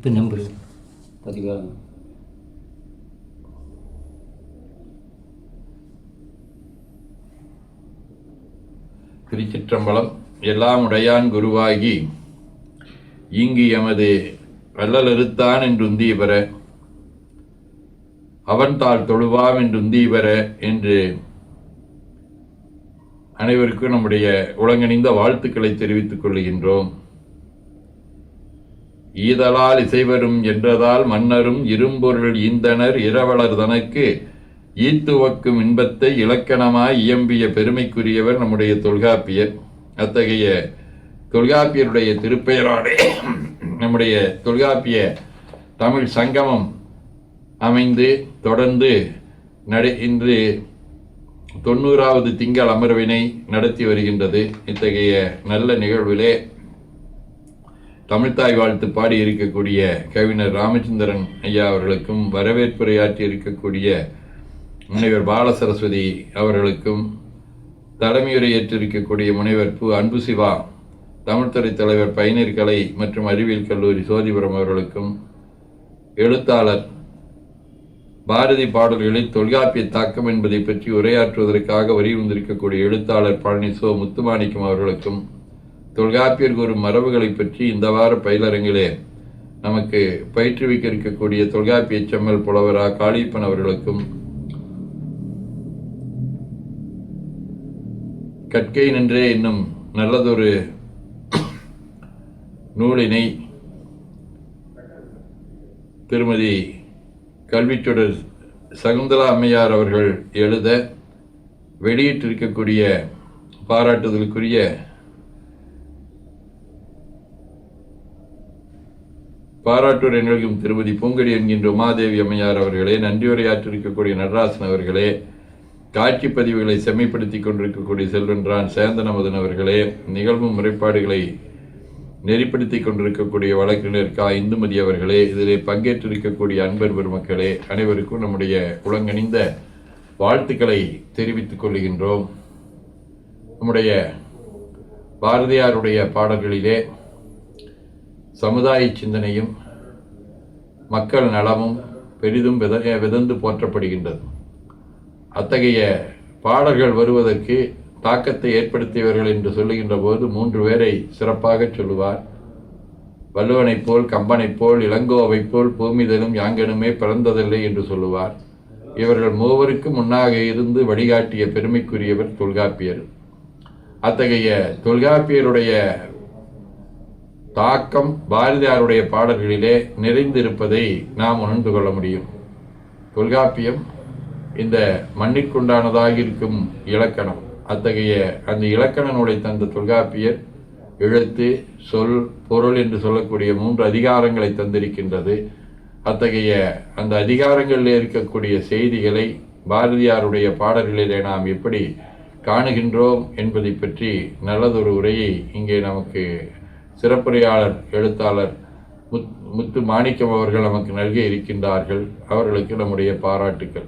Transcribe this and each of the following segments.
இப்போ நம்பர். பதிவாக திருச்சிற்றம்பலம் எல்லாம் உடையான் குருவாகி இங்கு எமது வள்ளலறுத்தான் என்று பெற அவன் தாள் தொழுவாம் என்று பெற என்று அனைவருக்கும் நம்முடைய உலகணிந்த வாழ்த்துக்களை தெரிவித்துக் கொள்கின்றோம். ஈதலால் இசைவரும் என்றதால் மன்னரும் இரும்பொருள் ஈந்தனர் இரவலர் தனக்கு ஈத்துவக்கும் இன்பத்தை இலக்கணமாய் இயம்பிய பெருமைக்குரியவர் நம்முடைய தொல்காப்பியர். அத்தகைய தொல்காப்பியருடைய திருப்பெயராலே நம்முடைய தொல்காப்பிய தமிழ் சங்கமம் அமைந்து தொடர்ந்து நடை இன்று தொண்ணூறாவது திங்கள் அமர்வினை நடத்தி வருகின்றது. இத்தகைய நல்ல நிகழ்விலே தமிழ்த்தாய் வாழ்த்து பாடி இருக்கக்கூடிய கவிஞர் ராமச்சந்திரன் ஐயா அவர்களுக்கும் வரவேற்புரையாற்றி இருக்கக்கூடிய முனைவர் பாலசரஸ்வதி அவர்களுக்கும் தலைமையுரை ஏற்றிருக்கக்கூடிய முனைவர் பு. அன்பு சிவா தமிழ்துறை தலைவர் பைனீர் கலை மற்றும் அறிவியல் கல்லூரி சோதிபுரம் அவர்களுக்கும் எழுத்தாளர் பாரதி பாடல்களில் தொல்காப்பிய தாக்கம் என்பதை பற்றி உரையாற்றுவதற்காக வரி வந்திருக்கக்கூடிய எழுத்தாளர் பழனிசோ முத்துமாணிக்கம் அவர்களுக்கும் தொல்காப்பியர் கூறும் மரபுகளை பற்றி இந்த வார பயிலரங்கிலே நமக்கு பயிற்றுவிக்க இருக்கக்கூடிய தொல்காப்பிய செம்மல் புலவரா காளியப்பன் அவர்களுக்கும் கற்கை நின்றே இன்னும் நல்லதொரு நூலினை திருமதி கல்விச்சுடர் சகுந்தலா அம்மையார் அவர்கள் எழுத வெளியிட்டிருக்கக்கூடிய பாராட்டுதலுக்குரிய பாராட்டூர் நிகழ்கும் திருமதி பூங்கடி என்கின்ற உமாதேவி அம்மையார் அவர்களே நன்றியுரையாற்றிருக்கக்கூடிய நடராசன் அவர்களே காட்சி பதிவுகளை செம்மைப்படுத்திக் கொண்டிருக்கக்கூடிய செல்வன்றான் சேந்தனமதன் அவர்களே நிகழ்வு முறைப்பாடுகளை நெறிப்படுத்தி கொண்டிருக்கக்கூடிய வழக்கறிஞர் கா. இந்துமதி அவர்களே இதிலே பங்கேற்றிருக்கக்கூடிய அன்பர் பெருமக்களே அனைவருக்கும் நம்முடைய உலங்கணிந்த வாழ்த்துக்களை தெரிவித்துக் கொள்கின்றோம். நம்முடைய பாரதியாருடைய பாடல்களிலே சமுதாய சிந்தனையும் மக்கள் நலமும் பெரிதும் வித விதந்து போற்றப்படுகின்றது. அத்தகைய பாடல்கள் வருவதற்கு தாக்கத்தை ஏற்படுத்தியவர்கள் என்று சொல்லுகின்ற போது மூன்று பேரை சிறப்பாக சொல்லுவார். வள்ளுவனைப் போல் கம்பனைப் போல் இளங்கோவைப் போல் பூமிதலும் யாங்கனுமே பிறந்ததில்லை என்று சொல்லுவார். இவர்கள் மூவருக்கு முன்னாக இருந்து வழிகாட்டிய பெருமைக்குரியவர் தொல்காப்பியர். அத்தகைய தொல்காப்பியருடைய தாக்கம் பாரதியாருடைய பாடல்களிலே நிறைந்திருப்பதை நாம் உணர்ந்து கொள்ள முடியும். தொல்காப்பியம் இந்த மண்ணிற்குண்டானதாக இருக்கும் இலக்கணம். அத்தகைய அந்த இலக்கண நூலை தந்த தொல்காப்பியர் எழுத்து சொல் பொருள் என்று சொல்லக்கூடிய மூன்று அதிகாரங்களை தந்திருக்கின்றது. அத்தகைய அந்த அதிகாரங்களில் இருக்கக்கூடிய செய்திகளை பாரதியாருடைய பாடல்களிலே நாம் எப்படி காணுகின்றோம் என்பதை பற்றி நல்லதொரு உரையை இங்கே நமக்கு சிறப்புரையாளர் எழுத்தாளர் முத் முத்து மாணிக்கம் அவர்கள் நமக்கு நல்க இருக்கின்றார்கள். அவர்களுக்கு நம்முடைய பாராட்டுக்கள்.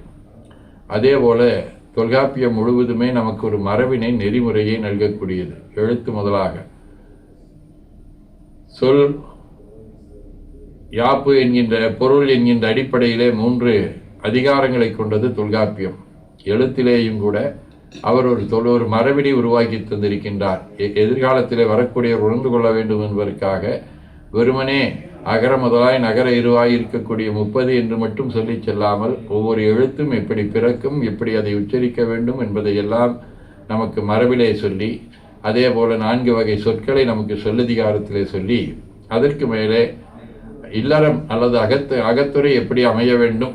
அதேபோல தொல்காப்பியம் முழுவதுமே நமக்கு ஒரு மரபினை நெறிமுறையை நல்கக்கூடியது. எழுத்து முதலாக. சொல் யாப்பு என்கின்ற பொருள் என்கின்ற அடிப்படையிலே மூன்று அதிகாரங்களை கொண்டது தொல்காப்பியம். எழுத்திலேயும் கூட அவர் ஒரு தொழு ஒரு மரபினை உருவாக்கி தந்திருக்கின்றார். எ- எதிர்காலத்திலே உணர்ந்து கொள்ள வேண்டும் என்பதற்காக வெறுமனே அகர முதலாய் நகர இருவாய் இருக்கக்கூடிய முப்பது என்று மட்டும் சொல்லி செல்லாமல் ஒவ்வொரு எழுத்தும் எப்படி பிறக்கும் எப்படி அதை உச்சரிக்க வேண்டும் என்பதை எல்லாம் நமக்கு மரபிலே சொல்லி அதே போல் நான்கு வகை சொற்களை நமக்கு சொல்லதிகாரத்திலே சொல்லி அதற்கு மேலே இல்லறம் அல்லது அகத்து அகத்துறை எப்படி அமைய வேண்டும்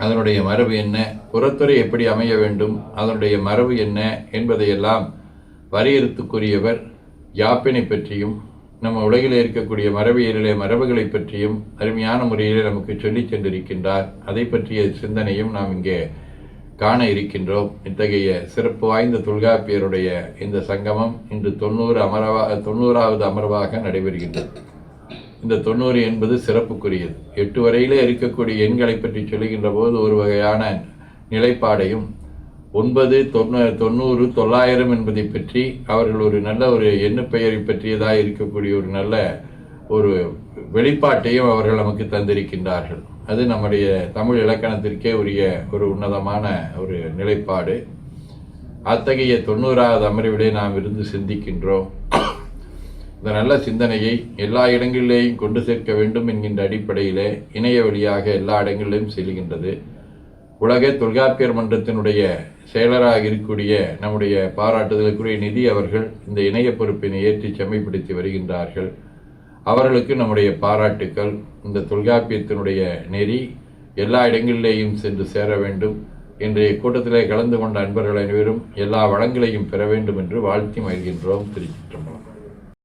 அதனுடைய மரபு என்ன? புறத்துறை எப்படி அமைய வேண்டும்? அதனுடைய மரபு என்ன? என்பதையெல்லாம் வரையறுத்துக்குரியவர் யாப்பினை பற்றியும் நம்ம உலகில் இருக்கக்கூடிய மரபியலிலே மரபுகளை பற்றியும் அருமையான முறையிலே நமக்கு சொல்லிச் சென்றிருக்கின்றார் அதை பற்றிய சிந்தனையும் நாம் இங்கே காண இருக்கின்றோம். இத்தகைய சிறப்பு வாய்ந்த தொல்காப்பியருடைய இந்த சங்கமம் இன்று தொண்ணூறு அமர்வா தொண்ணூறாவது அமர்வாக நடைபெறுகின்றது. இந்த தொண்ணூறு என்பது சிறப்புக்குரியது. எட்டு வரையிலே இருக்கக்கூடிய எண்களை பற்றி சொல்லுகின்ற போது ஒரு வகையான நிலைப்பாடையும் ஒன்பது தொண்ணூ தொண்ணூறு தொள்ளாயிரம் என்பதை பற்றி அவர்கள் ஒரு நல்ல ஒரு எண்ணு பெயரை பற்றியதாக இருக்கக்கூடிய ஒரு நல்ல ஒரு வெளிப்பாட்டையும் அவர்கள் நமக்கு தந்திருக்கின்றார்கள். அது நம்முடைய தமிழ் இலக்கணத்திற்கே உரிய ஒரு உன்னதமான ஒரு நிலைப்பாடு. அத்தகைய தொண்ணூறாவது அமர்விலே நாம் இருந்து சிந்திக்கின்றோம். இந்த நல்ல சிந்தனையை எல்லா இடங்களிலேயும் கொண்டு சேர்க்க வேண்டும் என்கின்ற அடிப்படையிலே இணைய வழியாக எல்லா இடங்களிலும் செல்கின்றது. உலக தொல்காப்பியர் மன்றத்தினுடைய செயலராக இருக்கக்கூடிய நம்முடைய பாராட்டுதலுக்குரிய நிதி அவர்கள் இந்த இணைய பொறுப்பினை ஏற்றி செம்மைப்படுத்தி வருகின்றார்கள். அவர்களுக்கு நம்முடைய பாராட்டுக்கள் இந்த தொல்காப்பியத்தினுடைய நெறி எல்லா இடங்களிலேயும் சென்று சேர வேண்டும். இன்றைய கூட்டத்திலே கலந்து கொண்ட அன்பர்கள் அனைவரும் எல்லா வளங்களையும் பெற வேண்டும் என்று வாழ்த்தி மகிழ்கின்றோம். திருச்சிற்றம்பலம்.